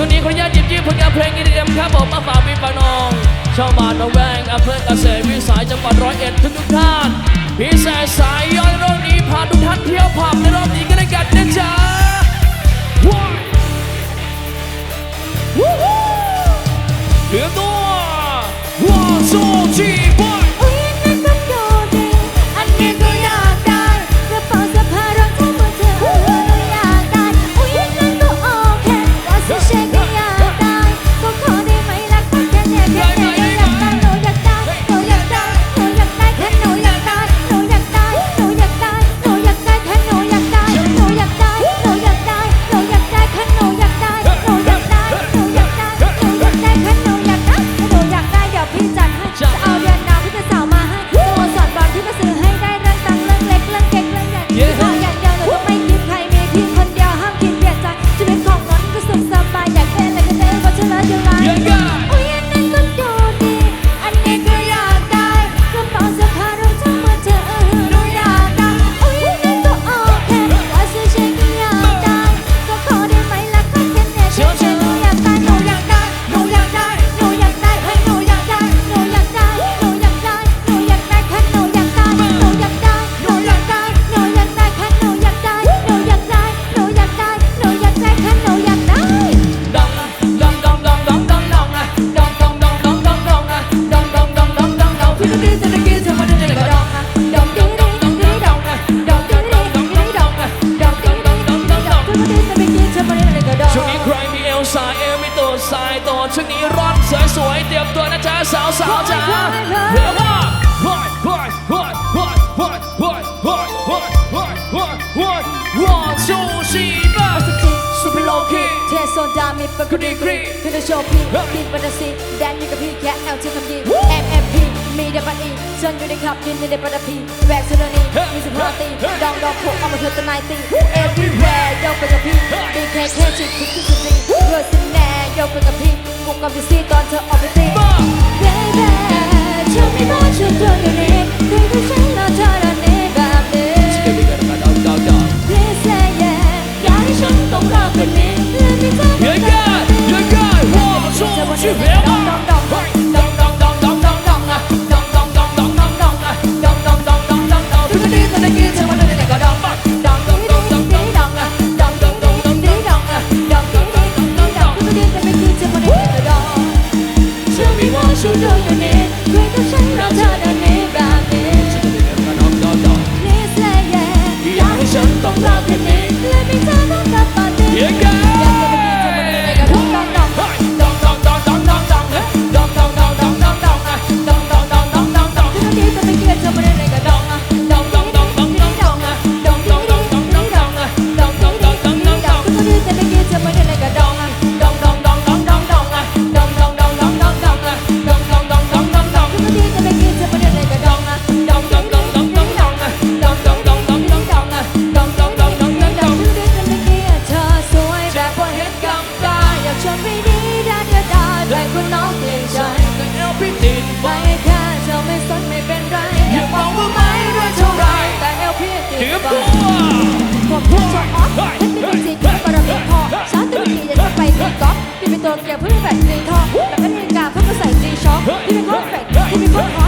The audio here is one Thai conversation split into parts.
ช่วงนี้ขออนุญาตจิบจิ้มผลงานเพลงนี้เดิมครับผมมาฝากพี่ปานองชาวบ้านระแวงอำเภอเกษตรวิสัยจังหวัดร้อยเอ็ดทุกทุกท่านพี่แสสายย้อนรอบนี้พาทุกท่านเที่ยวผับในรอบนี้กันนะกันนะจ๊ะเหลือตัวว่าสู้ชี พี่เทสโซนดามีเป็นคนดีกรีคือจะโชว์พี่พี่ปันสีแดนอยู่กับพี่แค่แอลที่คำดี MMP มีเดบันอีเชิญอยู่ในคลับยืนในเดบันพีแวกเซเลนีมีสิบห้าตีดองดองผมเอามาเธอตะนายตี Everywhere โยกไปกับพี่ดีแค่แค่จิตคิดที่สุดดีเพื่อสินแน่โยกไปกับพี่บุกกับพี่ซีตอนเธอออกไปตี Baby เธอไม่ต้องชุดตัวนี้ สักไม่เป็นไร อย่ามองว่าไม่รวยเท่าไรแต่เอลพี่ติดฟังพวกพวกชอบออฟฉันเป็นสีที่ประดับทองช้าตื่นทีจะไปตีกอล์ฟพี่เป็นตัวเกียร์เพื่อแฝงตีทองแล้วก็นาฬิกาเพื่อมาใส่ตีช็อคพี่เป็นคนแฝงพี่เป็นคนฮอต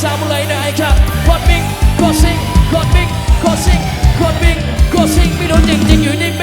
bisa mulai naikkan Rod Bing, Crossing, Rod Bing, Crossing, Rod Bing, Crossing มีโดนจริงจริงอยู่ในเม